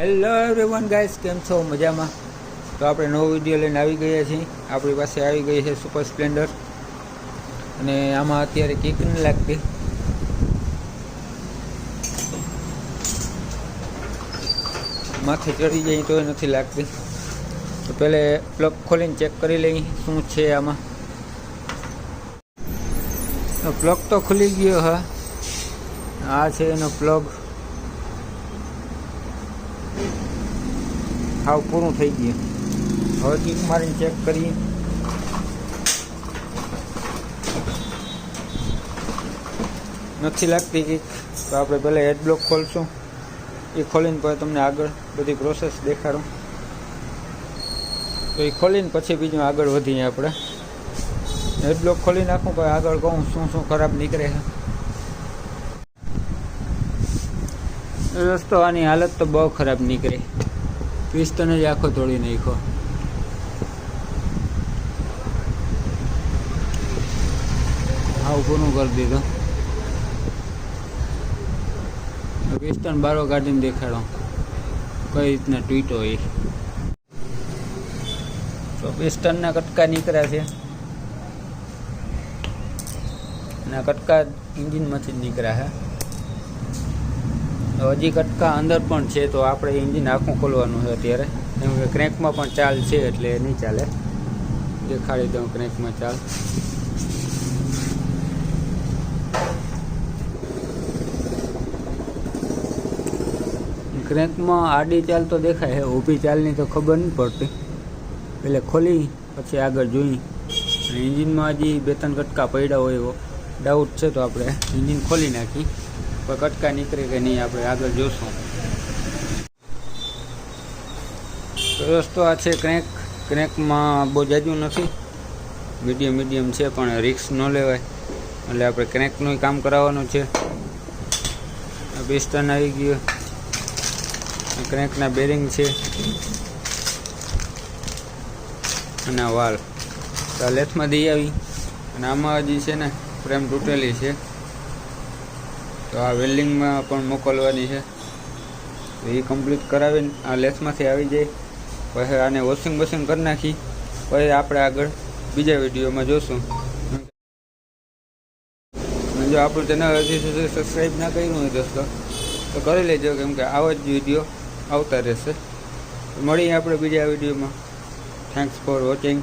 Hello everyone guys કેમ છો? મજામાં? તો આપણે નવો વીડિયો લઈને આવી ગયા છીએ. આપણી પાસે આવી ગઈ છે સુપર સ્પ્લેન્ડર અને આમાં અત્યારે કિક નથી લાગતી. માથે ચડી જાય તો નથી લાગતી. તો પહેલે પ્લગ ખોલીને ચેક કરી લઈ, શું છે આમાં. પ્લગ તો ખુલી ગયો, હા. આ છે એનો પ્લગ હાવ પૂરું થઈ ગયું. હવે કીક મારીને ચેક કરીએ. નથી લાગતી કીક તો આપણે પહેલાં હેડ બ્લોક ખોલશું. એ ખોલીને પછી તમને આગળ બધી પ્રોસેસ દેખાડું. તો એ ખોલીને પછી બીજું આગળ વધીએ આપણે. હેડ બ્લોક ખોલી નાખું, પછી આગળ કહું શું શું ખરાબ નીકળે છે. રસ્તો આની હાલત તો બહુ ખરાબ નીકળી. પિસ્તન જ આખો તોડી નાખ્યો. આવું પૂરું કરી દીધું. પિસ્તન બારો કાઢીને દેખાડો. કઈ રીતના ટ્વીટો એ. તો પિસ્ટનના કટકા નીકળ્યા છે. અને કટકા ઇન્જિનમાંથી જ નીકળ્યા છે. હજી કટકા અંદર પણ છે, તો આપણે ઇન્જિન આખું ખોલવાનું છે અત્યારે. એમ કે ક્રેન્કમાં પણ ચાલ છે એટલે નહીં ચાલે. દેખાડી દઉં ક્રેન્કમાં ચાલ. ક્રેન્કમાં આડી ચાલ તો દેખાય છે, ઊભી ચાલની તો ખબર નહીં પડતી. એટલે ખોલી, પછી આગળ જોઈ. અને એન્જિનમાં હજી બે ત્રણ કટકા પડ્યા હોય એવો. ડાઉટ છે તો આપણે ઇન્જિન ખોલી નાખી. કોઈ કટકા નીકળે કે નહીં, આપણે આગળ જોશું. રસ્તો આ છે ક્રેક. ક્રેકમાં બહુ જાજુ નથી. મીડિયમ મીડિયમ છે, પણ રિક્સ ન લેવાય. એટલે આપણે ક્રેકનું કામ કરાવવાનું છે. પિસ્ટન આવી ગયું. ક્રેકના બેરિંગ છે. અને વાલ. તો લેથમાં દઈ આવી. અને આમાં હજી છે ને, ફ્રેમ તૂટેલી છે. તો આ વેલ્ડિંગમાં પણ મોકલવાની છે. એ કમ્પ્લીટ કરાવીને આ લેસમાંથી આવી જાય. પછી આને વોશિંગ મશીન કરી નાખી. પછી આપણે આગળ બીજા વિડીયોમાં જોશું. જો આપણું ચેનલ હજી સુધી સબસ્ક્રાઈબ ના કર્યું હોય દોસ્તો, તો કરી લેજો કેમ કે આવા જ વીડિયો આવતા રહેશે. મળીએ આપણે બીજા વિડીયોમાં. Thanks for watching